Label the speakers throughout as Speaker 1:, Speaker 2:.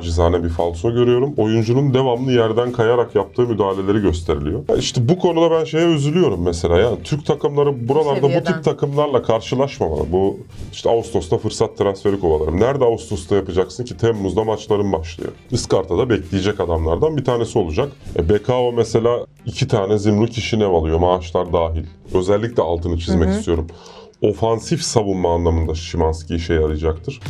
Speaker 1: nacizane bir falso görüyorum. Oyuncunun devamlı yerden kayarak yaptığı müdahaleleri gösteriliyor. Ya İşte bu konuda ben şeye üzülüyorum mesela. Yani Türk takımları buralarda bu
Speaker 2: Seviyeden.
Speaker 1: tip takımlarla karşılaşmamalı. Bu işte Ağustos'ta fırsat transferi kovalarım. Nerede Ağustos'ta yapacaksın ki? Temmuz'da maçların başlıyor. Iskarta'da bekleyecek adamlardan bir tanesi olacak. E, Bekao mesela iki tane Zimruk işini ev alıyor. Maaşlar dahil. Özellikle altını çizmek istiyorum. Ofansif savunma anlamında Şimanski işe yarayacaktır.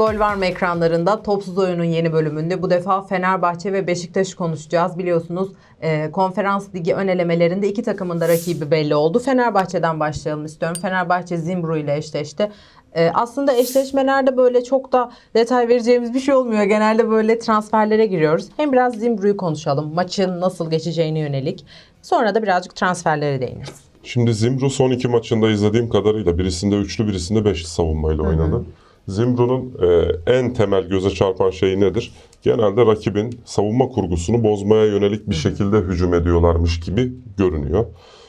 Speaker 2: Gol var mı ekranlarında? Topsuz Oyun'un yeni bölümünde bu defa Fenerbahçe ve Beşiktaş'ı konuşacağız. Biliyorsunuz e, konferans ligi ön elemelerinde iki takımın da rakibi belli oldu. Fenerbahçe'den başlayalım istiyorum. Fenerbahçe Zimbru ile eşleşti. E, aslında eşleşmelerde böyle çok da detay vereceğimiz bir şey olmuyor. Genelde böyle transferlere giriyoruz. Hem biraz Zimbru'yu konuşalım. Maçın nasıl geçeceğine yönelik. Sonra da birazcık transferlere değiniriz.
Speaker 1: Şimdi Zimbru son iki maçında izlediğim kadarıyla birisinde üçlü birisinde beşli savunmayla oynadı. Zimbru'nun e, en temel göze çarpan şeyi nedir? Genelde rakibin savunma kurgusunu bozmaya yönelik bir şekilde hücum ediyorlarmış gibi görünüyor.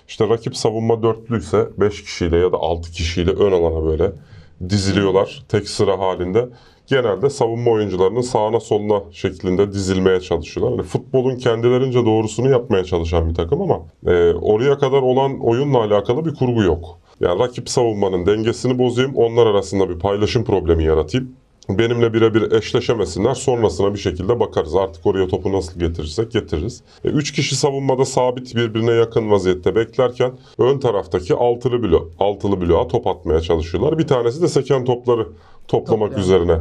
Speaker 1: İşte rakip savunma dörtlüyse 5 kişiyle ya da 6 kişiyle ön alana böyle diziliyorlar tek sıra halinde. Genelde savunma oyuncularının sağına soluna şeklinde dizilmeye çalışıyorlar. Hani futbolun kendilerince doğrusunu yapmaya çalışan bir takım ama e, oraya kadar olan oyunla alakalı bir kurgu yok. Yani rakip savunmanın dengesini bozayım, onlar arasında bir paylaşım problemi yaratayım. Benimle birebir eşleşemesinler. Sonrasına bir şekilde bakarız. Artık oraya topu nasıl getirirsek getiririz. E, üç kişi savunmada sabit birbirine yakın vaziyette beklerken ön taraftaki altılı bloğa, altılı bloğa top atmaya çalışıyorlar. Bir tanesi de seken topları toplamak
Speaker 2: Topluyor.
Speaker 1: üzerine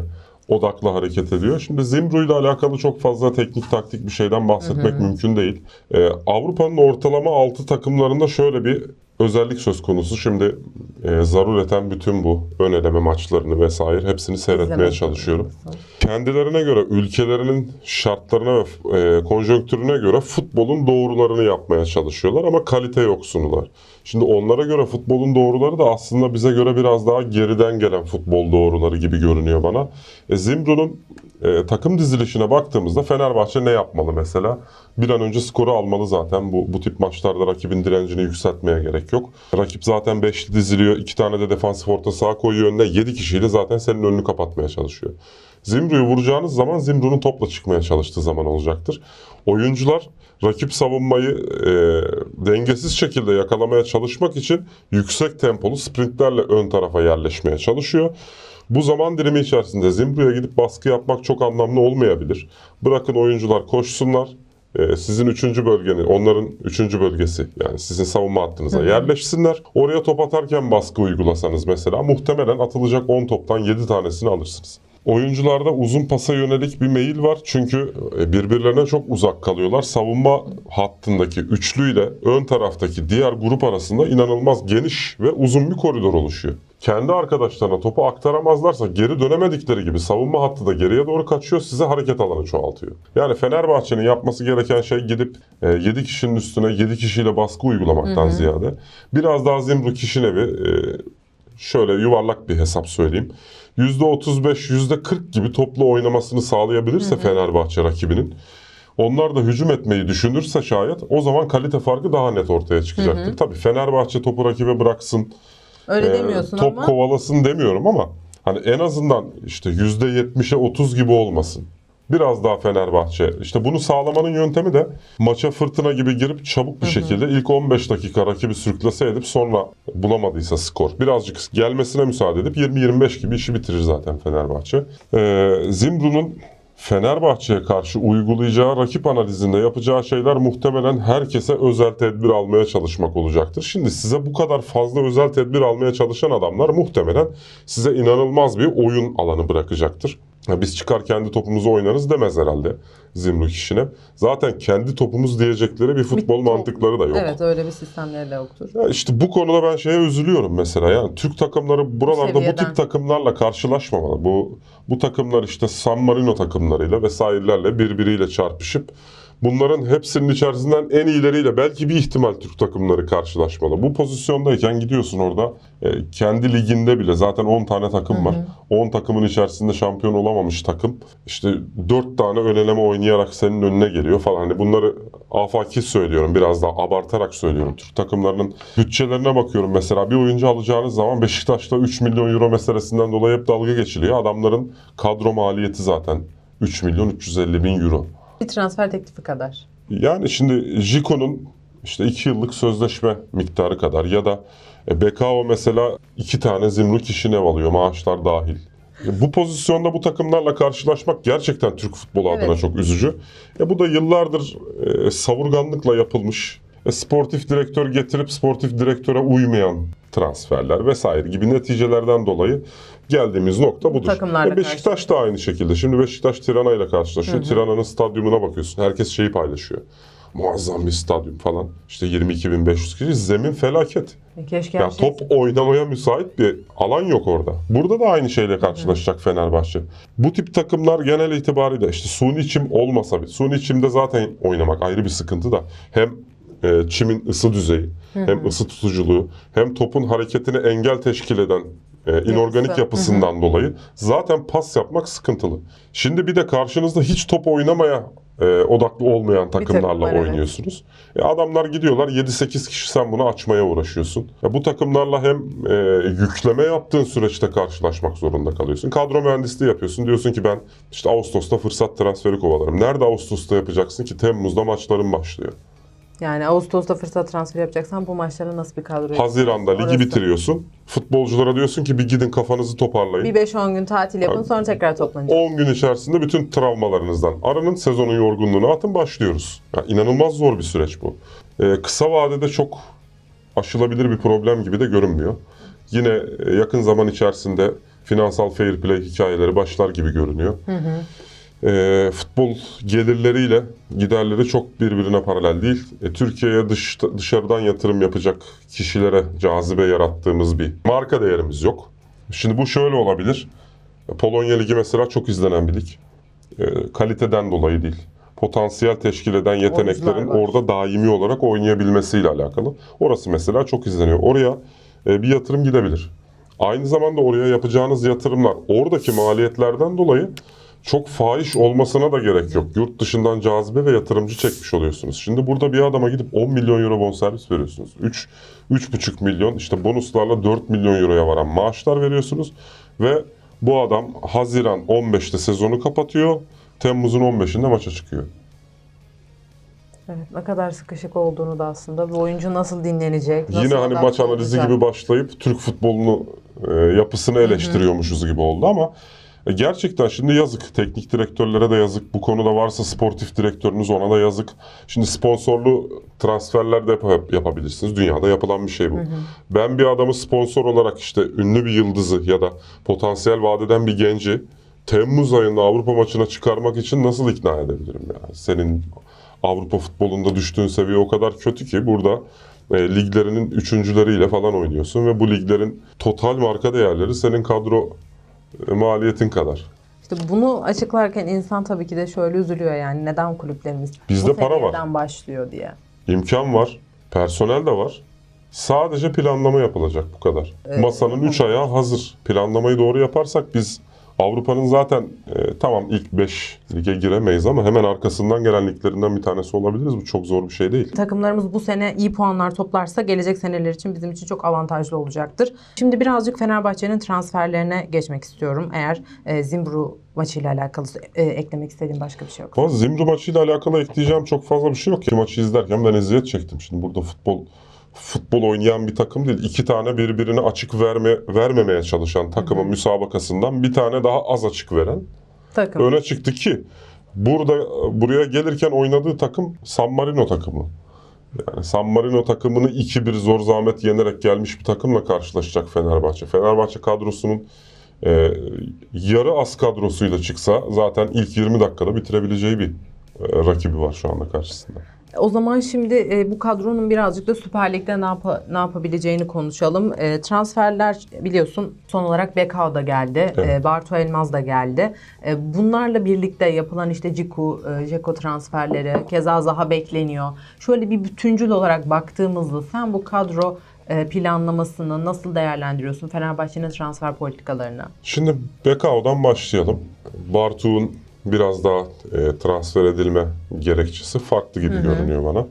Speaker 1: odaklı hareket ediyor. Şimdi Zimbru ile alakalı çok fazla teknik taktik bir şeyden bahsetmek mümkün değil. Ee, Avrupa'nın ortalama 6 takımlarında şöyle bir özellik söz konusu. Şimdi e, zarureten bütün bu ön eleme maçlarını vesaire hepsini seyretmeye
Speaker 2: İzlemeye
Speaker 1: çalışıyorum. Kendilerine göre, ülkelerinin şartlarına ve e, konjonktürüne göre futbolun doğrularını yapmaya çalışıyorlar ama kalite yoksunular. Şimdi onlara göre futbolun doğruları da aslında bize göre biraz daha geriden gelen futbol doğruları gibi görünüyor bana. E, Zimbru'nun e, takım dizilişine baktığımızda Fenerbahçe ne yapmalı mesela? Bir an önce skoru almalı zaten. Bu, bu tip maçlarda rakibin direncini yükseltmeye gerek yok. Rakip zaten 5'li diziliyor. iki tane de defansif orta saha koyuyor önüne. 7 kişiyle zaten senin önünü kapatmaya çalışıyor. Zimbru'yu vuracağınız zaman Zimbru'nun topla çıkmaya çalıştığı zaman olacaktır. Oyuncular rakip savunmayı e, dengesiz şekilde yakalamaya çalışmak için yüksek tempolu sprintlerle ön tarafa yerleşmeye çalışıyor. Bu zaman dilimi içerisinde Zimbru'ya gidip baskı yapmak çok anlamlı olmayabilir. Bırakın oyuncular koşsunlar. e, sizin üçüncü bölgenin, onların üçüncü bölgesi yani sizin savunma hattınıza yerleşsinler. Oraya top atarken baskı uygulasanız mesela muhtemelen atılacak 10 toptan 7 tanesini alırsınız. Oyuncularda uzun pasa yönelik bir meyil var çünkü e, birbirlerine çok uzak kalıyorlar. Savunma hattındaki üçlüyle ön taraftaki diğer grup arasında inanılmaz geniş ve uzun bir koridor oluşuyor. Kendi arkadaşlarına topu aktaramazlarsa geri dönemedikleri gibi savunma hattı da geriye doğru kaçıyor size hareket alanı çoğaltıyor. Yani Fenerbahçe'nin yapması gereken şey gidip 7 kişinin üstüne 7 kişiyle baskı uygulamaktan ziyade biraz daha Zimru Kişinev'i e, şöyle yuvarlak bir hesap söyleyeyim. %35, %40 gibi toplu oynamasını sağlayabilirse Fenerbahçe rakibinin onlar da hücum etmeyi düşünürse şayet o zaman kalite farkı daha net ortaya çıkacaktır. Tabii Fenerbahçe topu rakibe bıraksın,
Speaker 2: Öyle
Speaker 1: e,
Speaker 2: demiyorsun
Speaker 1: top
Speaker 2: ama.
Speaker 1: kovalasın demiyorum ama hani en azından işte %70'e 30 gibi olmasın. Biraz daha Fenerbahçe. İşte bunu sağlamanın yöntemi de maça fırtına gibi girip çabuk bir şekilde ilk 15 dakika rakibi sürklase edip sonra bulamadıysa skor. Birazcık gelmesine müsaade edip 20-25 gibi işi bitirir zaten Fenerbahçe. Ee, Zimbru'nun Fenerbahçe'ye karşı uygulayacağı rakip analizinde yapacağı şeyler muhtemelen herkese özel tedbir almaya çalışmak olacaktır. Şimdi size bu kadar fazla özel tedbir almaya çalışan adamlar muhtemelen size inanılmaz bir oyun alanı bırakacaktır. Biz çıkar kendi topumuzu oynarız demez herhalde Zimru kişine. Zaten kendi topumuz diyecekleri bir futbol mantıkları da yok.
Speaker 2: Evet öyle bir sistemleri de yoktur.
Speaker 1: Ya işte bu konuda ben şeye üzülüyorum mesela. Yani Türk takımları buralarda bu,
Speaker 2: seviyeden.
Speaker 1: tip takımlarla karşılaşmamalı. Bu bu takımlar işte San Marino takımlarıyla vesairelerle birbiriyle çarpışıp Bunların hepsinin içerisinden en iyileriyle belki bir ihtimal Türk takımları karşılaşmalı. Bu pozisyondayken gidiyorsun orada e, kendi liginde bile zaten 10 tane takım var. 10 takımın içerisinde şampiyon olamamış takım işte 4 tane ön eleme oynayarak senin önüne geliyor falan. Hani bunları afaki söylüyorum biraz daha abartarak söylüyorum. Türk takımlarının bütçelerine bakıyorum mesela bir oyuncu alacağınız zaman Beşiktaş'ta 3 milyon euro meselesinden dolayı hep dalga geçiliyor. Adamların kadro maliyeti zaten 3 milyon 350 bin euro.
Speaker 2: Bir transfer teklifi kadar.
Speaker 1: Yani şimdi Jiko'nun işte 2 yıllık sözleşme miktarı kadar ya da e, Bekao mesela 2 tane Zimruk işini ev alıyor maaşlar dahil. E, Bu pozisyonda bu takımlarla karşılaşmak gerçekten Türk futbolu adına
Speaker 2: Evet.
Speaker 1: çok üzücü. E bu da yıllardır e, savurganlıkla yapılmış. E, sportif direktör getirip sportif direktöre uymayan transferler vesaire gibi neticelerden dolayı geldiğimiz nokta budur.
Speaker 2: takımlarla
Speaker 1: E, Beşiktaş da aynı şekilde. Şimdi Beşiktaş Tirana ile karşılaşıyor. Tirana'nın stadyumuna bakıyorsun. Herkes şeyi paylaşıyor. Muazzam bir stadyum falan. İşte 22.500 kişi. Zemin felaket.
Speaker 2: E, Keşke
Speaker 1: Ya
Speaker 2: her şey...
Speaker 1: top oynamaya müsait bir alan yok orada. Burada da aynı şeyle karşılaşacak Fenerbahçe. Bu tip takımlar genel itibariyle işte suni çim olmasa bir. Suni çimde zaten oynamak ayrı bir sıkıntı da. Hem e, çimin ısı düzeyi, hem ısı tutuculuğu, hem topun hareketini engel teşkil eden e, inorganik
Speaker 2: Yapısı.
Speaker 1: yapısından dolayı zaten pas yapmak sıkıntılı. Şimdi bir de karşınızda hiç top oynamaya e, odaklı olmayan
Speaker 2: takım
Speaker 1: takımlarla
Speaker 2: var, evet.
Speaker 1: oynuyorsunuz. E, adamlar gidiyorlar 7-8 kişi sen bunu açmaya uğraşıyorsun. Ya bu takımlarla hem e, yükleme yaptığın süreçte karşılaşmak zorunda kalıyorsun. Kadro mühendisliği yapıyorsun. Diyorsun ki ben işte Ağustos'ta fırsat transferi kovalarım. Nerede Ağustos'ta yapacaksın ki? Temmuz'da maçların başlıyor.
Speaker 2: Yani Ağustos'ta fırsat transferi yapacaksan bu maçlara nasıl bir kadro
Speaker 1: Haziran'da ligi
Speaker 2: Orası.
Speaker 1: bitiriyorsun. Futbolculara diyorsun ki bir gidin kafanızı toparlayın.
Speaker 2: Bir 5-10 gün tatil yapın sonra tekrar toplanacak.
Speaker 1: 10 gün içerisinde bütün travmalarınızdan arının sezonun yorgunluğunu atın başlıyoruz. Ya inanılmaz zor bir süreç bu. Ee, kısa vadede çok aşılabilir bir problem gibi de görünmüyor. Yine e, yakın zaman içerisinde finansal fair play hikayeleri başlar gibi görünüyor. Ee, futbol gelirleriyle giderleri çok birbirine paralel değil. E, Türkiye'ye dış, dışarıdan yatırım yapacak kişilere cazibe yarattığımız bir marka değerimiz yok. Şimdi bu şöyle olabilir. Polonya Ligi mesela çok izlenen bir lig. E, kaliteden dolayı değil. Potansiyel teşkil eden yeteneklerin orada daimi olarak oynayabilmesiyle alakalı. Orası mesela çok izleniyor. Oraya e, bir yatırım gidebilir. Aynı zamanda oraya yapacağınız yatırımlar oradaki maliyetlerden dolayı çok fahiş olmasına da gerek yok. Yurt dışından cazibe ve yatırımcı çekmiş oluyorsunuz. Şimdi burada bir adama gidip 10 milyon euro bonservis veriyorsunuz. 3 3,5 milyon işte bonuslarla 4 milyon euroya varan maaşlar veriyorsunuz ve bu adam Haziran 15'te sezonu kapatıyor. Temmuz'un 15'inde maça çıkıyor.
Speaker 2: Evet, ne kadar sıkışık olduğunu da aslında bu oyuncu nasıl dinlenecek? Nasıl
Speaker 1: Yine hani maç analizi
Speaker 2: olacak?
Speaker 1: gibi başlayıp Türk futbolunu e, yapısını eleştiriyormuşuz gibi oldu ama e, gerçekten şimdi yazık. Teknik direktörlere de yazık. Bu konuda varsa sportif direktörünüz ona da yazık. Şimdi sponsorlu transferler de yap- yapabilirsiniz. Dünyada yapılan bir şey bu. Ben bir adamı sponsor olarak işte ünlü bir yıldızı ya da potansiyel vadeden bir genci Temmuz ayında Avrupa maçına çıkarmak için nasıl ikna edebilirim yani? Senin Avrupa futbolunda düştüğün seviye o kadar kötü ki burada e, liglerinin üçüncüleriyle falan oynuyorsun ve bu liglerin total marka değerleri senin kadro maliyetin kadar.
Speaker 2: İşte bunu açıklarken insan tabii ki de şöyle üzülüyor yani neden kulüplerimiz
Speaker 1: Bizde
Speaker 2: bu
Speaker 1: para var.
Speaker 2: seviyeden başlıyor diye.
Speaker 1: İmkan var, personel de var. Sadece planlama yapılacak bu kadar. Masanın üç ayağı hazır. Planlamayı doğru yaparsak biz Avrupa'nın zaten e, tamam ilk 5 lige giremeyiz ama hemen arkasından gelen liglerinden bir tanesi olabiliriz. Bu çok zor bir şey değil.
Speaker 2: Takımlarımız bu sene iyi puanlar toplarsa gelecek seneler için bizim için çok avantajlı olacaktır. Şimdi birazcık Fenerbahçe'nin transferlerine geçmek istiyorum. Eğer e, Zimbru maçıyla alakalı e, eklemek istediğim başka bir şey yok.
Speaker 1: Ama Zimri maçıyla alakalı ekleyeceğim çok fazla bir şey yok ki. Maçı izlerken ben eziyet çektim. Şimdi burada futbol futbol oynayan bir takım değil. İki tane birbirine açık verme vermemeye çalışan takımın müsabakasından bir tane daha az açık veren
Speaker 2: Takım.
Speaker 1: öne çıktı ki burada buraya gelirken oynadığı takım San Marino takımı. Yani San Marino takımını 2-1 zor zahmet yenerek gelmiş bir takımla karşılaşacak Fenerbahçe. Fenerbahçe kadrosunun e, yarı az kadrosuyla çıksa zaten ilk 20 dakikada bitirebileceği bir e, rakibi var şu anda karşısında.
Speaker 2: O zaman şimdi e, bu kadronun birazcık da Süper Lig'de ne, yapa- ne yapabileceğini konuşalım. E, transferler biliyorsun son olarak Bekao da geldi.
Speaker 1: Evet.
Speaker 2: E, Bartu Elmaz da geldi. E, bunlarla birlikte yapılan işte Ciku, e, Jeko transferleri, keza Zaha bekleniyor. Şöyle bir bütüncül olarak baktığımızda sen bu kadro e, planlamasını nasıl değerlendiriyorsun? Fenerbahçe'nin transfer politikalarını.
Speaker 1: Şimdi Bekao'dan başlayalım. Bartu'nun biraz daha e, transfer edilme gerekçesi farklı gibi görünüyor bana.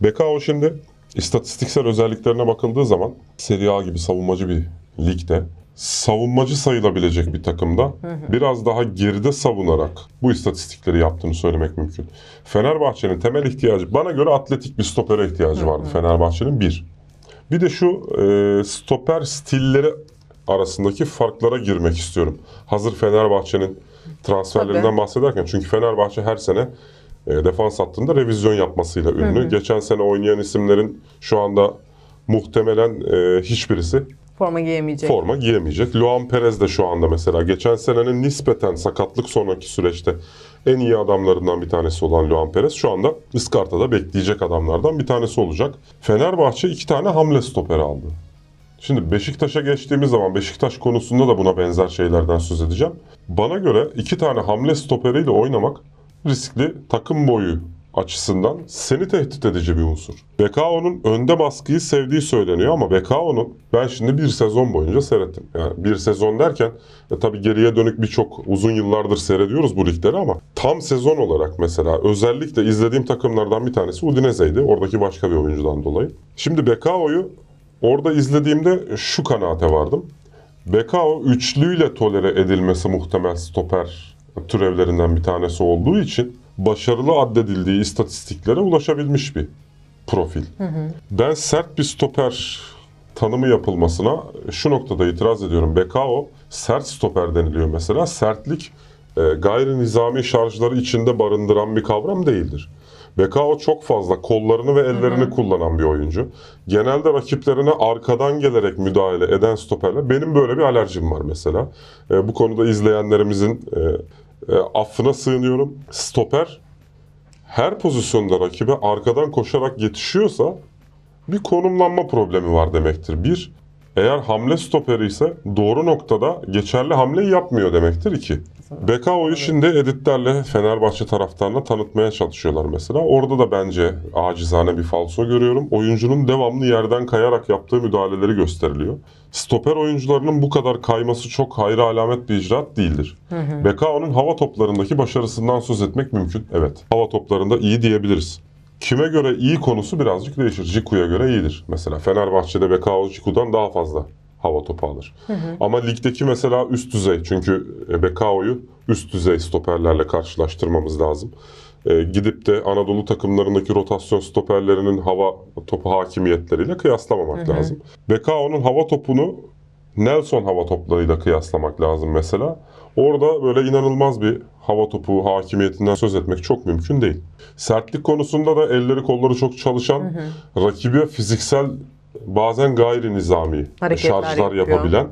Speaker 1: Bekao şimdi istatistiksel özelliklerine bakıldığı zaman Serie A gibi savunmacı bir ligde savunmacı sayılabilecek bir takımda biraz daha geride savunarak bu istatistikleri yaptığını söylemek mümkün. Fenerbahçe'nin temel ihtiyacı bana göre atletik bir stopere ihtiyacı vardı Fenerbahçe'nin bir. Bir de şu e, stoper stilleri arasındaki farklara girmek istiyorum. Hazır Fenerbahçe'nin transferlerinden
Speaker 2: Tabii.
Speaker 1: bahsederken çünkü Fenerbahçe her sene e, defans hattında revizyon yapmasıyla ünlü. Geçen sene oynayan isimlerin şu anda muhtemelen e, hiçbirisi
Speaker 2: Forma giyemeyecek.
Speaker 1: forma giyemeyecek. Luan Perez de şu anda mesela geçen senenin nispeten sakatlık sonraki süreçte en iyi adamlarından bir tanesi olan Luan Perez şu anda Iskarta'da bekleyecek adamlardan bir tanesi olacak. Fenerbahçe iki tane hamle stoperi aldı. Şimdi Beşiktaş'a geçtiğimiz zaman Beşiktaş konusunda da buna benzer şeylerden söz edeceğim. Bana göre iki tane hamle stoperiyle oynamak riskli takım boyu açısından seni tehdit edici bir unsur. Bekao'nun önde baskıyı sevdiği söyleniyor ama Bekao'nun ben şimdi bir sezon boyunca seyrettim. Yani bir sezon derken e, tabii geriye dönük birçok uzun yıllardır seyrediyoruz bu ligleri ama tam sezon olarak mesela özellikle izlediğim takımlardan bir tanesi Udinese'ydi. Oradaki başka bir oyuncudan dolayı. Şimdi Bekao'yu orada izlediğimde şu kanaate vardım. Bekao üçlüyle tolere edilmesi muhtemel stoper türevlerinden bir tanesi olduğu için başarılı addedildiği istatistiklere ulaşabilmiş bir profil. Ben sert bir stoper tanımı yapılmasına şu noktada itiraz ediyorum. Bekao sert stoper deniliyor mesela. Sertlik e, gayri nizami şarjları içinde barındıran bir kavram değildir. Bekao çok fazla kollarını ve ellerini kullanan bir oyuncu. Genelde rakiplerine arkadan gelerek müdahale eden stoperler. Benim böyle bir alerjim var mesela. E, bu konuda izleyenlerimizin e, e, affına sığınıyorum. Stoper her pozisyonda rakibe arkadan koşarak yetişiyorsa bir konumlanma problemi var demektir. Bir, eğer hamle stoperi ise doğru noktada geçerli hamleyi yapmıyor demektir. İki, Bekao'yu şimdi editlerle Fenerbahçe taraftarına tanıtmaya çalışıyorlar mesela. Orada da bence acizane bir falso görüyorum. Oyuncunun devamlı yerden kayarak yaptığı müdahaleleri gösteriliyor. Stoper oyuncularının bu kadar kayması çok hayra alamet bir icraat değildir. Bekao'nun hava toplarındaki başarısından söz etmek mümkün. Evet, hava toplarında iyi diyebiliriz. Kime göre iyi konusu birazcık değişir. Ciku'ya göre iyidir. Mesela Fenerbahçe'de Bekao Ciku'dan daha fazla hava topu alır. Ama ligdeki mesela üst düzey çünkü e, Bekao'yu üst düzey stoperlerle karşılaştırmamız lazım. E, gidip de Anadolu takımlarındaki rotasyon stoperlerinin hava topu hakimiyetleriyle kıyaslamamak lazım. Bekao'nun hava topunu Nelson hava toplarıyla kıyaslamak lazım mesela. Orada böyle inanılmaz bir hava topu hakimiyetinden söz etmek çok mümkün değil. Sertlik konusunda da elleri kolları çok çalışan, rakibe fiziksel bazen gayri nizami
Speaker 2: Hareketler
Speaker 1: şarjlar
Speaker 2: yapıyor.
Speaker 1: yapabilen,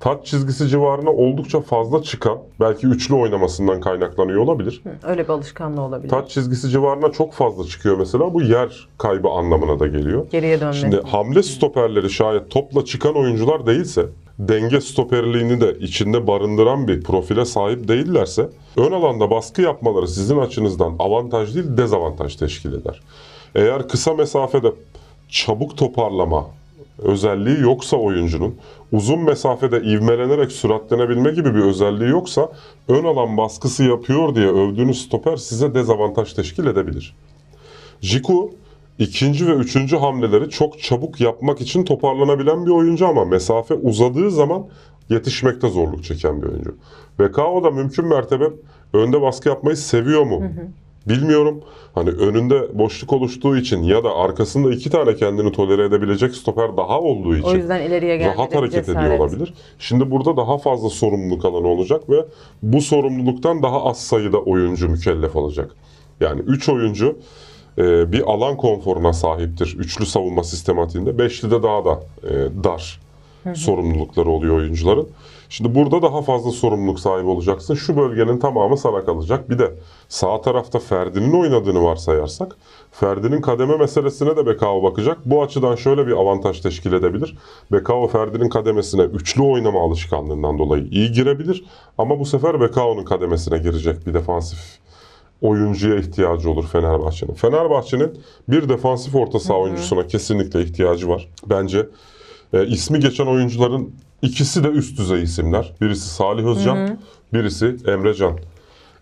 Speaker 1: taç çizgisi civarına oldukça fazla çıkan, belki üçlü oynamasından kaynaklanıyor olabilir.
Speaker 2: Öyle bir alışkanlığı olabilir.
Speaker 1: Taç çizgisi civarına çok fazla çıkıyor mesela. Bu yer kaybı anlamına da geliyor.
Speaker 2: Geriye dönmesi.
Speaker 1: Şimdi hamle stoperleri şayet topla çıkan oyuncular değilse, denge stoperliğini de içinde barındıran bir profile sahip değillerse, ön alanda baskı yapmaları sizin açınızdan avantaj değil dezavantaj teşkil eder. Eğer kısa mesafede çabuk toparlama özelliği yoksa oyuncunun, uzun mesafede ivmelenerek süratlenebilme gibi bir özelliği yoksa, ön alan baskısı yapıyor diye övdüğünüz stoper size dezavantaj teşkil edebilir. Jiku ikinci ve üçüncü hamleleri çok çabuk yapmak için toparlanabilen bir oyuncu ama mesafe uzadığı zaman yetişmekte zorluk çeken bir oyuncu. Bekao da mümkün mertebe önde baskı yapmayı seviyor mu? Bilmiyorum. Hani önünde boşluk oluştuğu için ya da arkasında iki tane kendini tolere edebilecek stoper daha olduğu için
Speaker 2: o yüzden ileriye gelmede
Speaker 1: rahat hareket ediyor
Speaker 2: cesaret.
Speaker 1: olabilir. Şimdi burada daha fazla sorumluluk alanı olacak ve bu sorumluluktan daha az sayıda oyuncu mükellef olacak. Yani 3 oyuncu e, bir alan konforuna sahiptir. Üçlü savunma sistematiğinde. Beşli de daha da e, dar sorumlulukları oluyor oyuncuların. Şimdi burada daha fazla sorumluluk sahibi olacaksın. Şu bölgenin tamamı sana kalacak. Bir de sağ tarafta Ferdi'nin oynadığını varsayarsak Ferdi'nin kademe meselesine de Bekao bakacak. Bu açıdan şöyle bir avantaj teşkil edebilir. Bekao Ferdi'nin kademesine üçlü oynama alışkanlığından dolayı iyi girebilir. Ama bu sefer Bekao'nun kademesine girecek bir defansif oyuncuya ihtiyacı olur Fenerbahçe'nin. Fenerbahçe'nin bir defansif orta saha oyuncusuna kesinlikle ihtiyacı var. Bence e, ismi geçen oyuncuların ikisi de üst düzey isimler. Birisi Salih Özcan, birisi Emre Can.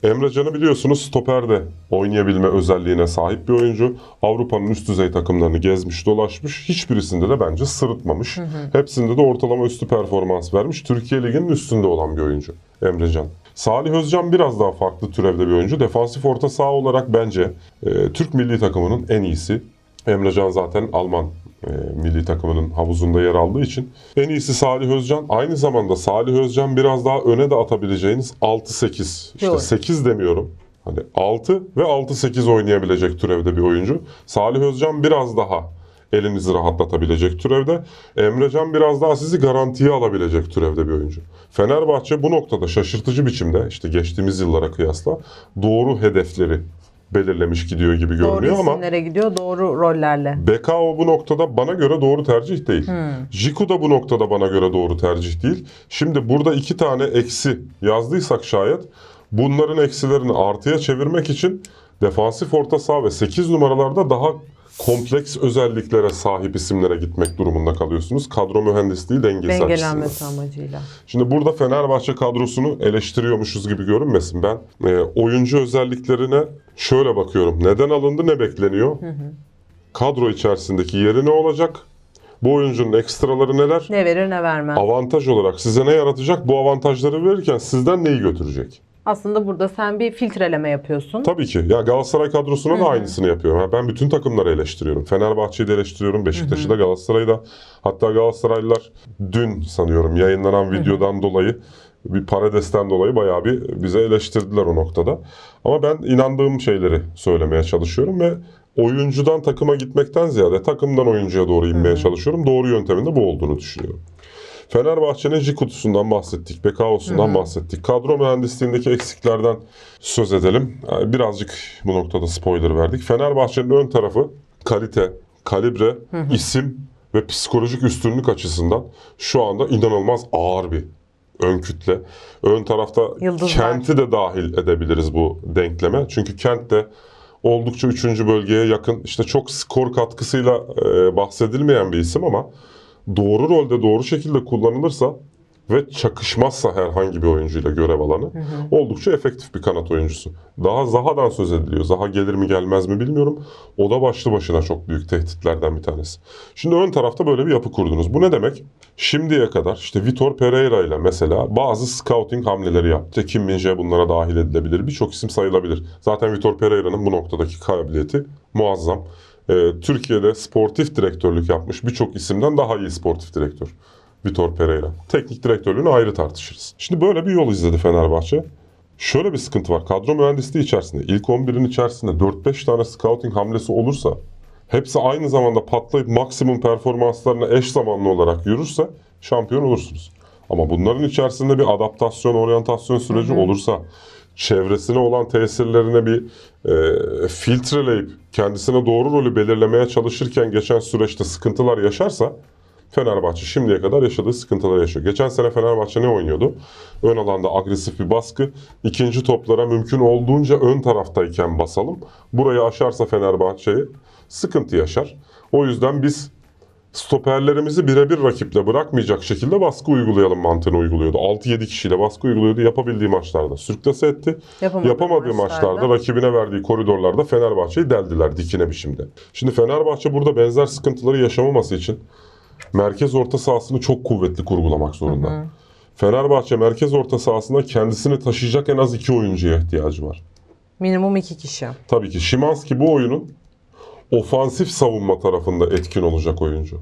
Speaker 1: Emre Can'ı biliyorsunuz stoperde oynayabilme özelliğine sahip bir oyuncu. Avrupa'nın üst düzey takımlarını gezmiş dolaşmış. Hiçbirisinde de bence sırıtmamış. Hepsinde de ortalama üstü performans vermiş. Türkiye Ligi'nin üstünde olan bir oyuncu Emre Can. Salih Özcan biraz daha farklı türevde bir oyuncu. Defansif orta saha olarak bence e, Türk milli takımının en iyisi. Emre Can zaten Alman e, milli takımının havuzunda yer aldığı için. En iyisi Salih Özcan. Aynı zamanda Salih Özcan biraz daha öne de atabileceğiniz 6-8. İşte
Speaker 2: Doğru.
Speaker 1: 8 demiyorum. Hani 6 ve 6-8 oynayabilecek türevde bir oyuncu. Salih Özcan biraz daha elinizi rahatlatabilecek türevde. Emrecan biraz daha sizi garantiye alabilecek türevde bir oyuncu. Fenerbahçe bu noktada şaşırtıcı biçimde işte geçtiğimiz yıllara kıyasla doğru hedefleri belirlemiş gidiyor gibi
Speaker 2: Doğru
Speaker 1: görünüyor ama
Speaker 2: isimlere gidiyor, doğru rollerle.
Speaker 1: Bekao bu noktada bana göre doğru tercih değil. Jiku da bu noktada bana göre doğru tercih değil. Şimdi burada iki tane eksi yazdıysak şayet bunların eksilerini artıya çevirmek için defansif orta saha ve 8 numaralarda daha kompleks özelliklere sahip isimlere gitmek durumunda kalıyorsunuz. Kadro mühendisliği dengesi açısından.
Speaker 2: Dengelenmesi amacıyla.
Speaker 1: Şimdi burada Fenerbahçe kadrosunu eleştiriyormuşuz gibi görünmesin. Ben e, oyuncu özelliklerine şöyle bakıyorum. Neden alındı, ne bekleniyor? Kadro içerisindeki yeri ne olacak? Bu oyuncunun ekstraları neler?
Speaker 2: Ne verir ne vermez.
Speaker 1: Avantaj olarak size ne yaratacak? Bu avantajları verirken sizden neyi götürecek?
Speaker 2: Aslında burada sen bir filtreleme yapıyorsun.
Speaker 1: Tabii ki. Ya Galatasaray kadrosuna da aynısını yapıyorum. Ben bütün takımları eleştiriyorum. Fenerbahçe'yi de eleştiriyorum. Beşiktaş'ı da Galatasaray'ı da. Hatta Galatasaraylılar dün sanıyorum yayınlanan videodan dolayı bir Parades'ten dolayı bayağı bir bize eleştirdiler o noktada. Ama ben inandığım şeyleri söylemeye çalışıyorum ve oyuncudan takıma gitmekten ziyade takımdan oyuncuya doğru inmeye çalışıyorum. Doğru yöntemin de bu olduğunu düşünüyorum. Fenerbahçe'nin J kutusundan bahsettik, Bekao'sundan bahsettik. Kadro mühendisliğindeki eksiklerden söz edelim. Yani birazcık bu noktada spoiler verdik. Fenerbahçe'nin ön tarafı kalite, kalibre, isim ve psikolojik üstünlük açısından şu anda inanılmaz ağır bir ön kütle. Ön tarafta
Speaker 2: Yıldızlar.
Speaker 1: kenti de dahil edebiliriz bu denkleme. Çünkü kent de oldukça 3. bölgeye yakın. İşte çok skor katkısıyla e, bahsedilmeyen bir isim ama doğru rolde doğru şekilde kullanılırsa ve çakışmazsa herhangi bir oyuncuyla görev alanı oldukça efektif bir kanat oyuncusu. Daha Zaha'dan söz ediliyor. Zaha gelir mi gelmez mi bilmiyorum. O da başlı başına çok büyük tehditlerden bir tanesi. Şimdi ön tarafta böyle bir yapı kurdunuz. Bu ne demek? Şimdiye kadar işte Vitor Pereira ile mesela bazı scouting hamleleri yaptı. Kim Min-jae bunlara dahil edilebilir. Birçok isim sayılabilir. Zaten Vitor Pereira'nın bu noktadaki kabiliyeti muazzam. Ee, Türkiye'de sportif direktörlük yapmış birçok isimden daha iyi sportif direktör. Vitor Pereira. Teknik direktörlüğünü ayrı tartışırız. Şimdi böyle bir yol izledi Fenerbahçe. Şöyle bir sıkıntı var. Kadro mühendisliği içerisinde ilk 11'in içerisinde 4-5 tane scouting hamlesi olursa hepsi aynı zamanda patlayıp maksimum performanslarına eş zamanlı olarak yürürse şampiyon olursunuz. Ama bunların içerisinde bir adaptasyon, oryantasyon süreci olursa çevresine olan tesirlerine bir e, filtreleyip kendisine doğru rolü belirlemeye çalışırken geçen süreçte sıkıntılar yaşarsa Fenerbahçe şimdiye kadar yaşadığı sıkıntıları yaşıyor. Geçen sene Fenerbahçe ne oynuyordu? Ön alanda agresif bir baskı. İkinci toplara mümkün olduğunca ön taraftayken basalım. Burayı aşarsa Fenerbahçe'yi sıkıntı yaşar. O yüzden biz stoperlerimizi birebir rakiple bırakmayacak şekilde baskı uygulayalım mantığını uyguluyordu. 6-7 kişiyle baskı uyguluyordu. Yapabildiği maçlarda sürklase etti.
Speaker 2: Yapamadığı
Speaker 1: Yapamadığı
Speaker 2: maçlarda.
Speaker 1: maçlarda rakibine verdiği koridorlarda Fenerbahçe'yi deldiler dikine biçimde. Şimdi Fenerbahçe burada benzer sıkıntıları yaşamaması için merkez orta sahasını çok kuvvetli kurgulamak zorunda. Fenerbahçe merkez orta sahasında kendisini taşıyacak en az iki oyuncuya ihtiyacı var.
Speaker 2: Minimum iki kişi.
Speaker 1: Tabii ki Şimanski bu oyunun ofansif savunma tarafında etkin olacak oyuncu.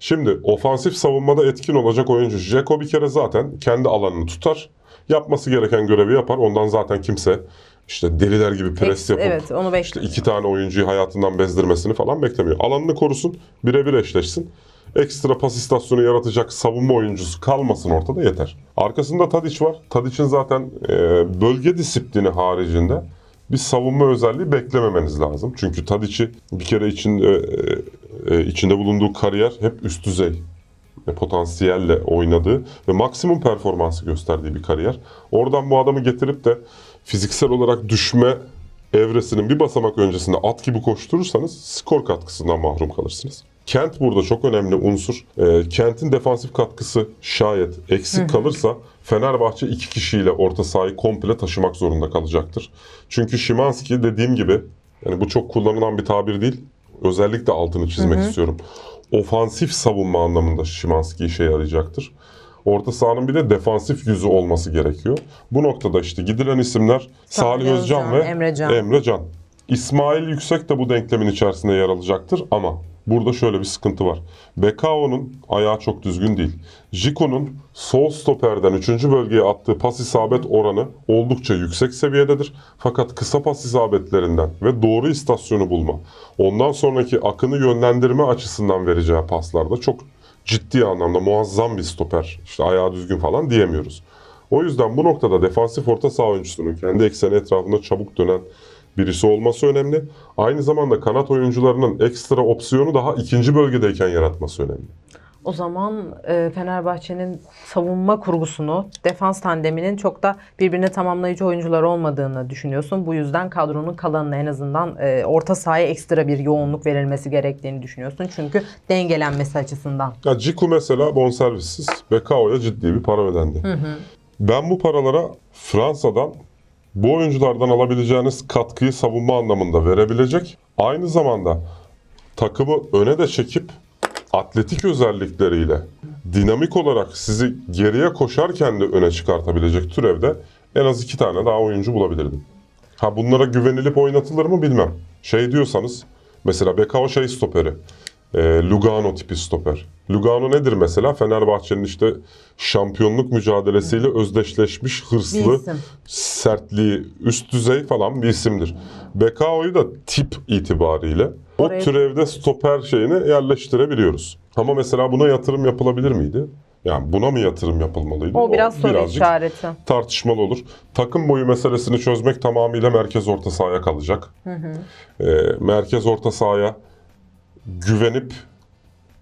Speaker 1: Şimdi ofansif savunmada etkin olacak oyuncu Jeko bir kere zaten kendi alanını tutar. Yapması gereken görevi yapar. Ondan zaten kimse işte deliler gibi pres yapıp
Speaker 2: evet, onu
Speaker 1: işte iki tane oyuncuyu hayatından bezdirmesini falan beklemiyor. Alanını korusun, birebir eşleşsin. ekstra pas istasyonu yaratacak savunma oyuncusu kalmasın ortada yeter. Arkasında Tadic var. Tadic'in zaten e, bölge disiplini haricinde bir savunma özelliği beklememeniz lazım. Çünkü Tadic'i bir kere içinde, e, e, içinde bulunduğu kariyer hep üst düzey potansiyelle oynadığı ve maksimum performansı gösterdiği bir kariyer. Oradan bu adamı getirip de fiziksel olarak düşme evresinin bir basamak öncesinde at gibi koşturursanız skor katkısından mahrum kalırsınız. Kent burada çok önemli unsur. E, Kent'in defansif katkısı şayet eksik kalırsa Fenerbahçe iki kişiyle orta sahayı komple taşımak zorunda kalacaktır. Çünkü Şimanski dediğim gibi yani bu çok kullanılan bir tabir değil. Özellikle altını çizmek istiyorum. Ofansif savunma anlamında Şimanski işe yarayacaktır. Orta sahanın bir de defansif yüzü olması gerekiyor. Bu noktada işte gidilen isimler Salih
Speaker 2: Salih
Speaker 1: Özcan
Speaker 2: Özcan,
Speaker 1: ve
Speaker 2: Emre Can.
Speaker 1: Emre Can. İsmail Yüksek de bu denklemin içerisinde yer alacaktır ama burada şöyle bir sıkıntı var. Bekao'nun ayağı çok düzgün değil. Jiko'nun sol stoperden 3. bölgeye attığı pas isabet oranı oldukça yüksek seviyededir. Fakat kısa pas isabetlerinden ve doğru istasyonu bulma, ondan sonraki akını yönlendirme açısından vereceği paslarda çok ciddi anlamda muazzam bir stoper. İşte ayağı düzgün falan diyemiyoruz. O yüzden bu noktada defansif orta saha oyuncusunun kendi ekseni etrafında çabuk dönen birisi olması önemli. Aynı zamanda kanat oyuncularının ekstra opsiyonu daha ikinci bölgedeyken yaratması önemli.
Speaker 2: O zaman e, Fenerbahçe'nin savunma kurgusunu, defans tandeminin çok da birbirini tamamlayıcı oyuncular olmadığını düşünüyorsun. Bu yüzden kadronun kalanına en azından e, orta sahaya ekstra bir yoğunluk verilmesi gerektiğini düşünüyorsun. Çünkü dengelenmesi açısından.
Speaker 1: Ya Ciku mesela bonservissiz. Bekao'ya ciddi bir para ödendi. Ben bu paralara Fransa'dan bu oyunculardan alabileceğiniz katkıyı savunma anlamında verebilecek. Aynı zamanda takımı öne de çekip atletik özellikleriyle dinamik olarak sizi geriye koşarken de öne çıkartabilecek türevde en az iki tane daha oyuncu bulabilirdim. Ha bunlara güvenilip oynatılır mı bilmem. Şey diyorsanız mesela Bekao şey stoperi. e, Lugano tipi stoper. Lugano nedir mesela? Fenerbahçe'nin işte şampiyonluk mücadelesiyle özdeşleşmiş
Speaker 2: Bir
Speaker 1: hırslı, sertliği üst düzey falan bir isimdir. Bekao'yu da tip itibariyle o türevde stoper şeyini yerleştirebiliyoruz. Ama mesela buna yatırım yapılabilir miydi? Yani buna mı yatırım yapılmalıydı?
Speaker 2: O biraz soru
Speaker 1: birazcık
Speaker 2: işareti.
Speaker 1: tartışmalı olur. Takım boyu meselesini çözmek tamamıyla merkez orta sahaya kalacak. Ee, merkez orta sahaya güvenip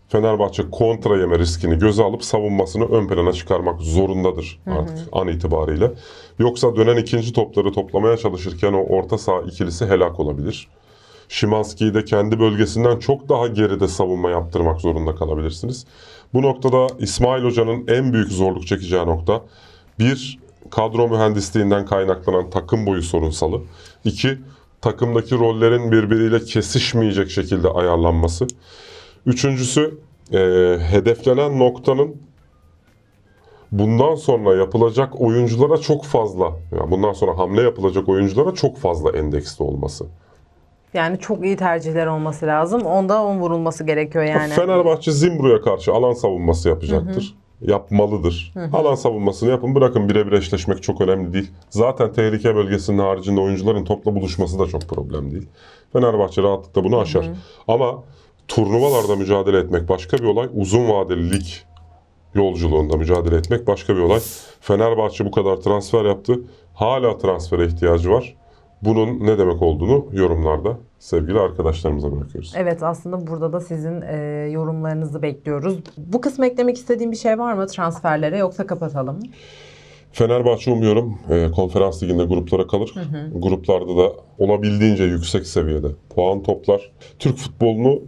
Speaker 1: Fenerbahçe kontra yeme riskini göze alıp savunmasını ön plana çıkarmak zorundadır artık an itibariyle. Yoksa dönen ikinci topları toplamaya çalışırken o orta saha ikilisi helak olabilir. Şimanski'yi de kendi bölgesinden çok daha geride savunma yaptırmak zorunda kalabilirsiniz. Bu noktada İsmail Hoca'nın en büyük zorluk çekeceği nokta bir kadro mühendisliğinden kaynaklanan takım boyu sorunsalı. İki takımdaki rollerin birbiriyle kesişmeyecek şekilde ayarlanması. Üçüncüsü e, hedeflenen noktanın bundan sonra yapılacak oyunculara çok fazla, yani bundan sonra hamle yapılacak oyunculara çok fazla endeksli olması.
Speaker 2: Yani çok iyi tercihler olması lazım. Onda on vurulması gerekiyor yani.
Speaker 1: Fenerbahçe Zimbru'ya karşı alan savunması yapacaktır. Yapmalıdır. Alan savunmasını yapın. Bırakın birebir eşleşmek çok önemli değil. Zaten tehlike bölgesinin haricinde oyuncuların topla buluşması da çok problem değil. Fenerbahçe rahatlıkla bunu aşar. Ama turnuvalarda mücadele etmek başka bir olay. Uzun vadeli lig yolculuğunda mücadele etmek başka bir olay. Fenerbahçe bu kadar transfer yaptı. Hala transfere ihtiyacı var. Bunun ne demek olduğunu yorumlarda sevgili arkadaşlarımıza bırakıyoruz.
Speaker 2: Evet aslında burada da sizin e, yorumlarınızı bekliyoruz. Bu kısmı eklemek istediğim bir şey var mı transferlere yoksa kapatalım?
Speaker 1: Fenerbahçe umuyorum e, konferans liginde gruplara kalır. Gruplarda da olabildiğince yüksek seviyede puan toplar. Türk futbolunu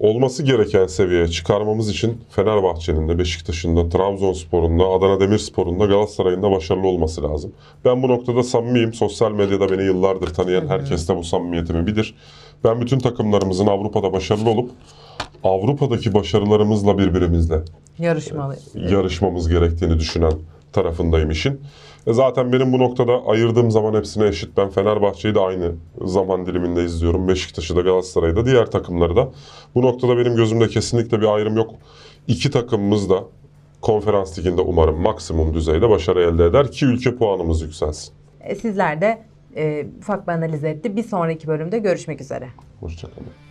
Speaker 1: olması gereken seviyeye çıkarmamız için Fenerbahçe'nin de Beşiktaş'ın da Trabzonspor'un da Adana Demirspor'un da Galatasaray'ın da başarılı olması lazım. Ben bu noktada samimiyim. Sosyal medyada beni yıllardır tanıyan herkes de bu samimiyetimi bilir. Ben bütün takımlarımızın Avrupa'da başarılı olup Avrupa'daki başarılarımızla birbirimizle
Speaker 2: Yarışmalı.
Speaker 1: yarışmamız gerektiğini düşünen tarafındayım işin. E zaten benim bu noktada ayırdığım zaman hepsine eşit. Ben Fenerbahçe'yi de aynı zaman diliminde izliyorum. Beşiktaş'ı da Galatasaray'ı da diğer takımları da. Bu noktada benim gözümde kesinlikle bir ayrım yok. İki takımımız da konferans liginde umarım maksimum düzeyde başarı elde eder ki ülke puanımız yükselsin.
Speaker 2: E, Sizler de e, ufak bir analiz etti. Bir sonraki bölümde görüşmek üzere.
Speaker 1: Hoşçakalın.